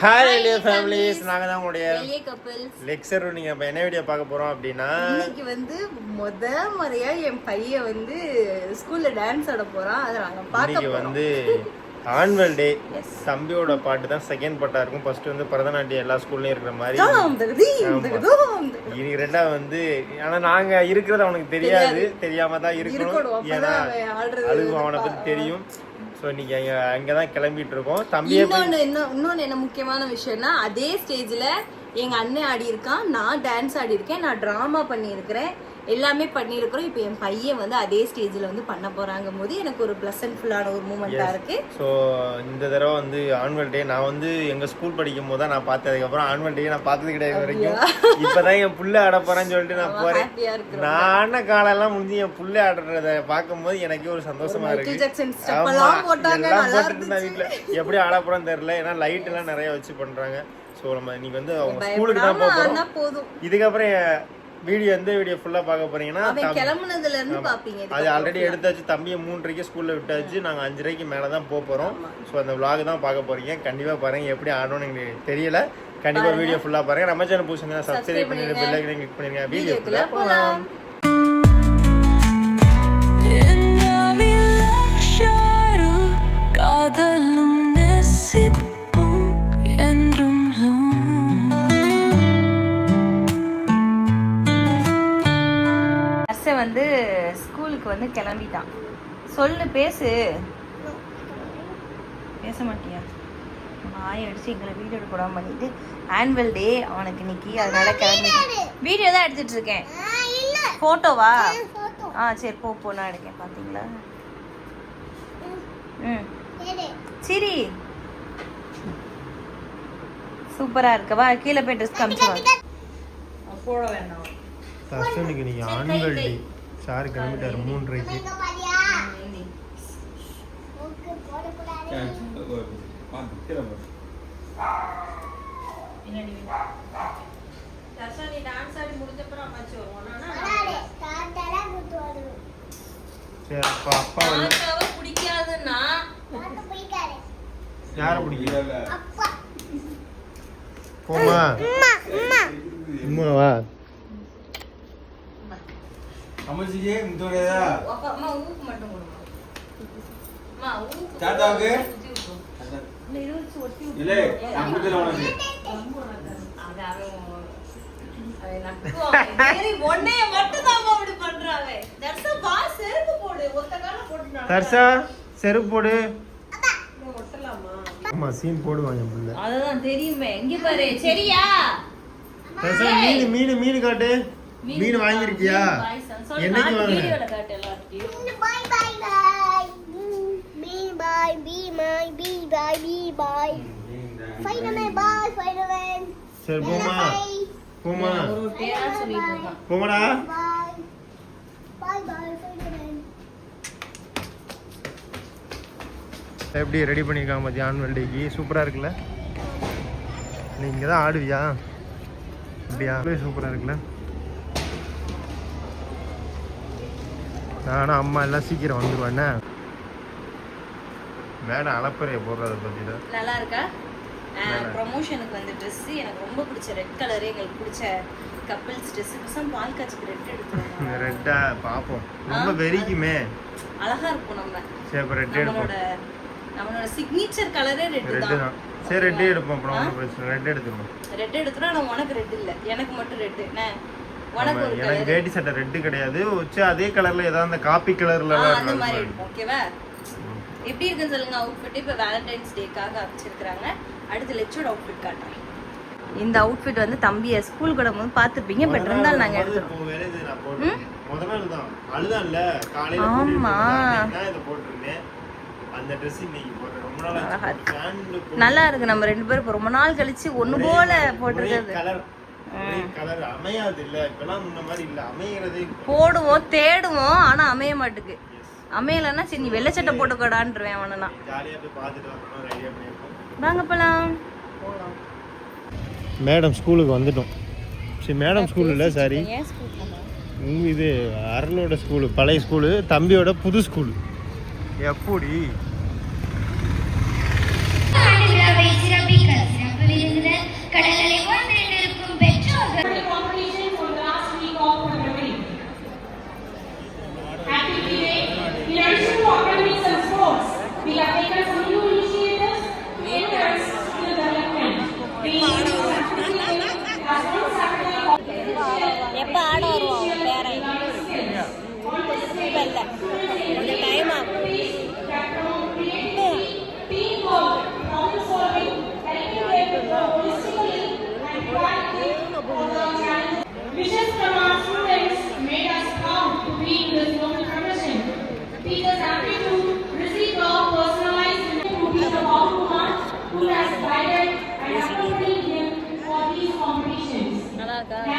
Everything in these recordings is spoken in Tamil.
ஹாய் எலிய ஃபேமிலிஸ் நாங்கள் தான் உங்களுடைய லெக்சர் நீங்கள் இப்போ என்ன வீடியோ பார்க்க போகிறோம் அப்படின்னா இன்னைக்கு வந்து முத முறையா என் பையன் வந்து ஸ்கூல்ல டான்ஸ் ஆட போறான். அதை நாங்க பார்க்க வந்து ஆனுவல் டே. தம்பியோட பாட்டு தான் செகண்ட் பாட்டாக இருக்கும். ஃபர்ஸ்ட் வந்து பரதநாட்டியம் எல்லா ஸ்கூல்லையும் இருக்கிற மாதிரி. இன்னைக்கு ரெண்டாவது வந்து ஆனால் நாங்கள் இருக்கிறது அவனுக்கு தெரியாது. தெரியாம தான் இருக்கணும், ஏன்னா அப்பதான் அவன் ஆடுறது அது அவனை பற்றி தெரியும். ஸோ இன்னைக்கு அங்கே அங்கே தான் கிளம்பிட்டு இருக்கோம் தம்பி இன்னொன்று இன்னொன்னு என்ன முக்கியமான விஷயம்னா அதே ஸ்டேஜ்ல எங்க அண்ணன் ஆடி இருக்கான் நான் டான்ஸ் ஆடி இருக்கேன் நான் டிராமா பண்ணியிருக்கிறேன். எல்லாமே பண்ணியிருக்கிறோம். இப்போ என் பையன் வந்து அதே ஸ்டேஜ்ல வந்து பண்ண போறாங்க போது எனக்கு ஒரு பிளசன்ட்ஃபுல்லான ஒரு மூமெண்டா இருக்கு. ஸோ இந்த தடவை வந்து ஆனுவல் டே நான் வந்து எங்கள் ஸ்கூல் படிக்கும் போது தான் நான் பார்த்தேன். அதுக்கப்புறம் ஆனுவல் டே நான் பார்த்தது கிடையாது வரைக்கும். இப்போதான் என் புள்ள ஆட போறேன்னு சொல்லிட்டு நான் இருக்கு நான காலெல்லாம் முடிஞ்சு என் புள்ள ஆடுறத பார்க்கும்போது எனக்கே ஒரு சந்தோஷமா மைக்கேல் இருக்கு. ஜாக்சன் ஸ்டெப் ஆமா, எல்லாம் இருந்தா வீட்டுல எப்படி ஆட போறோம்னு தெரியல. ஏன்னா லைட் எல்லாம் நிறைய வச்சு பண்றாங்க. ஸோ நம்ம இன்னைக்கு வந்து அவங்க ஸ்கூலுக்கு தான் போக பயப்படாம ஆனா போறோம். போதும். இதுக்கப்புறம் வீடியோ எந்த வீடியோ ஃபுல்லா பார்க்க போறீங்கன்னா கிளம்புனதுல இருந்து பாப்பீங்க அது ஆல்ரெடி எடுத்தாச்சு. தம்பியை மூன்றரைக்கு ஸ்கூல்ல விட்டாச்சு. நாங்க அஞ்சரைக்கு மேல தான் போக போறோம். ஸோ அந்த vlog தான் பார்க்க போறீங்க. கண்டிப்பா பாருங்க எப்படி ஆடணும்னு எங்களுக்கு தெரியல. கண்டிப்பா வீடியோ ஃபுல்லா பாருங்க. நம்ம சேனல் புதுசுங்க சப்ஸ்கிரைப் பண்ணிட்டு பெல் ஐக்கன் கிளிக் பண்ணிருங்க வீடியோக்குள்ள போலாம். ஹர்ஷ வந்து ஸ்கூலுக்கு வந்து கிளம்பிட்டான் சொல்லு பேசு. பேச மாட்டியா? வாய் அடிச்சு எங்களை வீடியோ எடுக்க விடாம பண்ணிட்டு ஆனுவல் டே அவனுக்கு இன்னைக்கு. அதனால கிளம்பி வீடியோ தான் எடுத்துட்டு இருக்கேன். போட்டோவா ஆ சரி போ போ நான் எடுக்கேன். பாத்தீங்களா? ம். சரி. சூப்பரா இருக்கவா கீழே போய் ட்ரெஸ் காமிச்சு போட வேண்டாம். தர்ஷனுக்கு இன்னைக்கு ஆண்கள் டே சார் கிளம்பிட்டாரு மூன்றரைக்கு. பின்னாடி வை. தர்ஷா, நீ dance ஆடி முடிஞ்சப்புறம் அம்மாச்சி வருவானா? சரி அப்பா அப்பா பிடிக்காதுன்னா, யாரை பிடிக்கல போமா அம்மாவா அப்பா, அம்மா ஊக்கு மட்டும் கொடுமா. அம்மா, ஊக்கு தாத்தாவுக்கு? இல்ல, உனக்கு. செருப்பு போடு. ஆமா சீன் என் பிள்ளை. அதுதான் தெரியுமே. இங்க பாரு சரியா தர்ஷா மீன் மீன் மீன் காட்டு. மீன் வாங்கியிருக்கியா? என்னைக்கு வாங்கின? வீடியோல காட்டு எல்லார்ட்டையும் சரி போமா போமா போமாடா எப்படி ரெடி பண்ணியிருக்காங்க மத்திய ஆனுவல் டேக்கு சூப்பராக இருக்குல்ல? நீ இங்கே தான் ஆடுவியா? அப்படியா? சூப்பராக இருக்குல்ல? நானும் அம்மா எல்லாம் சீக்கிரம் வந்துருவேண்ணே மேடம் அளப்பறையை போடுறத பற்றி தான். நல்லா இருக்கா. ப்ரொமோஷனுக்கு வந்து Dress எனக்கு ரொம்ப பிடிச்ச ரெட் கலரு எங்களுக்கு பிடிச்ச கப்பிள்ஸ் Dress. பசங்க பால் காய்ச்சிக்கு ரெட் எடுத்துருவோம். ரெட்டா பார்ப்போம். ரொம்ப வெறிக்குமே. அழகா இருக்கும் நம்ம. சரி அப்போ ரெட்டே எடுப்போம். நம்மளோட நம்மளோட சிக்னேச்சர் கலரே ரெட் ரெட்டு தான். சரி ரெட்டே எடுப்போம் அப்புறம் ஒன்றும் பிரச்சனை ரெட் எடுத்துருவோம் ரெட் எடுத்துனா நான் உனக்கு ரெட் இல்ல. எனக்கு மட்டும் ரெட் என்ன? எனக்கு வேட்டி சட்டை ரெட்டு கிடையாது. வச்சு அதே கலர்ல ஏதாவது அந்த காப்பி கலர்ல அந்த மாதிரி இருக்கும். ஓகேவா எப்படி இருக்குன்னு சொல்லுங்க. அவுட்ஃபிட் இப்போ வேலண்டைன்ஸ் டேக்காக அமைச்சிருக்கிறாங்க அடுத்து லெச்சோட அவுட்ஃபிட் காட்டுறேன். இந்த அவுட்ஃபிட் வந்து தம்பியை ஸ்கூல் கூட போது பார்த்துருப்பீங்க. பட் இருந்தாலும் நாங்கள் எடுத்துருவோம் ஆமா. நல்லா இருக்கு. நம்ம ரெண்டு பேரும் ரொம்ப நாள் கழிச்சு ஒன்று போல போட்டிருக்கிறது. கலர் கலர் அமையாது இல்ல இப்பெல்லாம் முன்ன மாதிரி இல்ல. அமையறதே போடுவோம் தேடுவோம் ஆனா அமைய மாட்டுக்கு. அமையலைன்னா சரி நீ வெள்ளை சட்டை போட்டுக்கடான்றவேன் அவனா ஜாலியா போய் பார்த்துட்டு வரணும் பண்ணிருக்கோம் வாங்க போலாம். மேடம் ஸ்கூலுக்கு வந்துட்டோம். சரி மேடம் ஸ்கூல் இல்லை சாரி இது அருளோட ஸ்கூலு பழைய ஸ்கூலு தம்பியோட புது ஸ்கூலு எப்படி Sagar.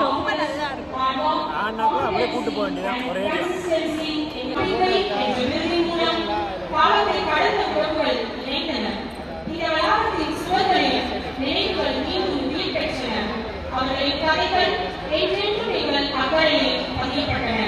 ரொம்ப நல்லா இருக்கும் ஆனாக்கா அப்படியே கூட்டு போக வேண்டியதான் ஒரே அவர்களின் கதைகள் எண்ணெய் அகழியில் பதியப்பட்டன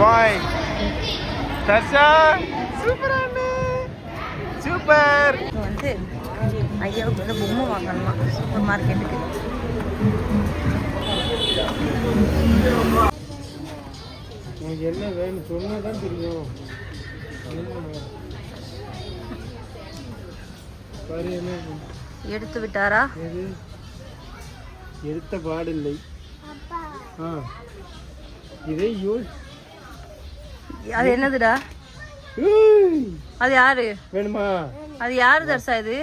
பாய். Darshan super super. இப்போ வந்து ஐயாவுக்கு வந்து பொம்மை வாங்கணுமா சூப்பர் மார்க்கெட்டுக்கு. உனக்கு என்ன வேணும் சொன்னா தான் தெரியும் எடுத்து விட்டாரா? எடுத்த பாடில்லை ஆ. இதை யூ அது என்னதுடா? அது யாரு? வேணுமா? அது யாரு தர்சா இது?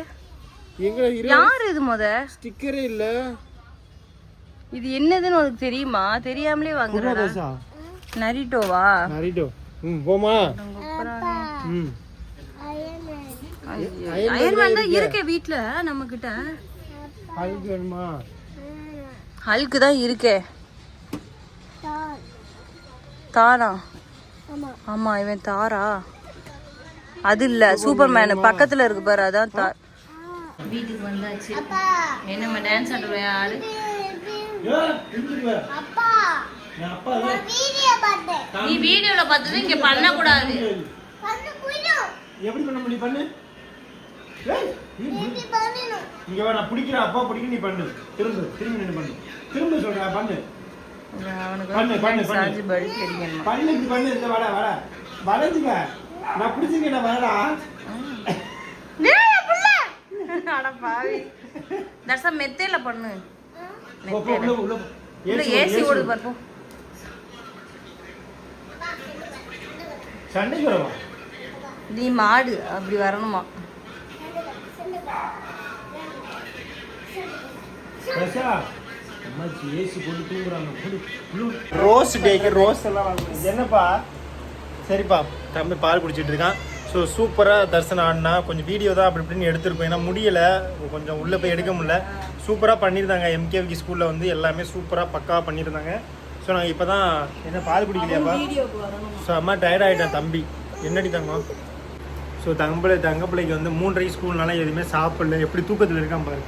யாரு இது முத? ஸ்டிக்கரே இல்ல. இது என்னதுன்னு உனக்கு தெரியுமா? தெரியாமலே வாங்குறா நரிட்டோவா? நரிட்டோ. ம் போமா ம். அயர்மேன் தான் இருக்கே. வீட்ல நம்ம கிட்ட அதுக்கு வேணுமா? ஹல்க்கு தான் இருக்கே. தாரா ஆமா. இவன் தாரா? அது இல்ல சூப்பர் மேன் பக்கத்துல இருக்கு பாரு அதான் தார் வீட்டுக்கு வந்தாச்சு. என்னம்மா டான்ஸ் ஆடுறியா ஆடு நீ வீடியோல பார்த்தது இங்க பண்ண கூடாது எப்படி பண்ண முடியும் பண்ணு? ஏய், இங்க வா நான் பிடிக்கிறேன் அப்பா பிடிக்க நீ பண்ணு. திரும்ப திரும்பி நின்று பண்ணு. திரும்ப சொல்றேன் பண்ணு. அவனுக்கு பண்ணு, பண்ணு, பண்ணு. சார்ஜ் படி தெரியும் பண்ணு இப்படி பண்ணு இந்த வட வட. வளைஞ்சுக்க. நான் பிடிச்சிருக்கேன் வரடா அட பாவி. தர்சா மெத்தையில பண்ணு. போ, போ, உள்ள போ, உள்ள போ. இல்ல ஏசி ஏசி ஓடு, ஓடுது பாரு போ. சண்டைக்கு வரவா? நீ மாடு அப்படி வரணுமா? ரஷா அம்மாச்சி ஏசி போட்டு தூங்குறாங்க. ரோஸ் டேக்கு ரோஸ். எல்லாம் என்னப்பா? சரிப்பா. தம்பி பால் குடிச்சிட்டு இருக்கான். ஸோ சூப்பராக தரிசனம் ஆடினா கொஞ்சம் வீடியோ தான் அப்படி இப்படின்னு எடுத்திருக்கோம் ஏன்னா முடியல. கொஞ்சம் உள்ளே போய் எடுக்க முடியல. சூப்பராக பண்ணியிருந்தாங்க. எம்கேவிக்கு ஸ்கூலில் வந்து எல்லாமே சூப்பராக பக்காவாக பண்ணியிருந்தாங்க. ஸோ நாங்கள் இப்போ தான் என்ன பால் குடிக்கலையாப்பா? ஸோ அம்மா டயர்ட் ஆகிட்டேன் தம்பி. என்னடி தங்கம்? ஸோ தங்கப்பிள்ளை தங்கப்பிள்ளைக்கு வந்து மூன்றரை ஸ்கூல்னால எதுவுமே சாப்பிடல. எப்படி தூக்கத்தில் இருக்கான் பாருங்க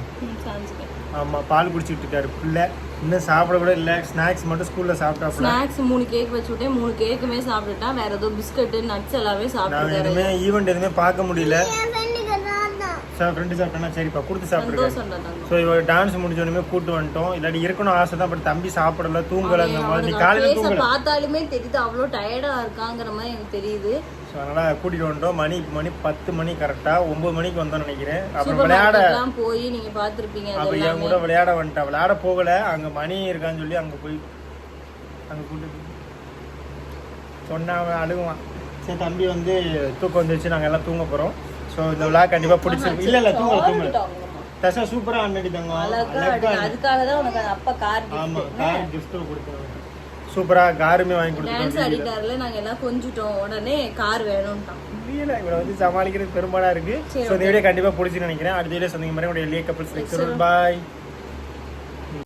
ஆமாம் பால் குடிச்சிட்டு இருக்காரு. பிள்ளை இன்னும் சாப்பிட கூட இல்லை. ஸ்நாக்ஸ் மட்டும் ஸ்கூலில் சாப்பிட்டாப்புல ஸ்நாக்ஸ் மூணு கேக் வச்சு விட்டேன். மூணு கேக்குமே சாப்பிட்டுட்டான். வேற ஏதோ பிஸ்கட் நட்ஸ் எல்லாமே சாப்பிட்டுருக்காரு எதுவுமே ஈவெண்ட் எதுவுமே பார்க்க முடியல. சார் ஃப்ரெண்டு சாப்பிட்டேன்னா சரிப்பா கொடுத்து சாப்பிட்ருக்கேன் தங்கம். ஸோ இவ டான்ஸ் முடிஞ்சோடனே கூட்டு வந்துட்டோம். இல்லாட்டி இருக்கணும் ஆசை தான் பட் தம்பி சாப்பிடல தூங்கல அந்த மாதிரி காலையில் தூங்கல. பார்த்தாலுமே தெரியுது அவ்வளோ டயர்டா இருக்காங்கிற மாதிரி எனக்கு தெரியுது. ஸோ அதனால் கூட்டிகிட்டு வந்துட்டோம். மணி மணி பத்து மணி கரெக்டாக ஒம்பது மணிக்கு வந்தோம்னு நினைக்கிறேன். அப்புறம் விளையாட போய் நீங்க பாத்திருப்பீங்க அப்போ என் கூட விளையாட வந்துட்டா. விளையாட போகல. அங்கே மணி இருக்கான்னு சொல்லி அங்கே போய் அங்கே கூட்டு போய் சொன்னா அவன் அழுகுவான் சரி தம்பி வந்து தூக்கம் வந்துருச்சு. நாங்கள் எல்லாம் தூங்க போகிறோம் ஸோ இந்த விழா கண்டிப்பாக பிடிச்சிருக்கு இல்லை இல்லை தூங்கல தூங்கல. தசா சூப்பராக அண்ணடி தங்க அதுக்காக தான் உனக்கு அப்பா கார் ஆமாம் கார் கிஃப்ட்டும் கொடுத்தாங்க சூப்பராக காருமே வாங்கி டான்ஸ் கொடுத்துருக்கோம் ஆடிட்டார்ல நாங்க எல்லாம் கொஞ்சிட்டோம். உடனே கார் வேணும்ட்டான். இவரை வந்து சமாளிக்கிறது பெரும்பாலாக இருக்குது ஸோ இந்த வீடியோ கண்டிப்பாக பிடிச்சி நினைக்கிறேன். அடுத்த வீடியோ சொன்னீங்க மாதிரி உடைய எளிய கப்பல்ஸ் பாய்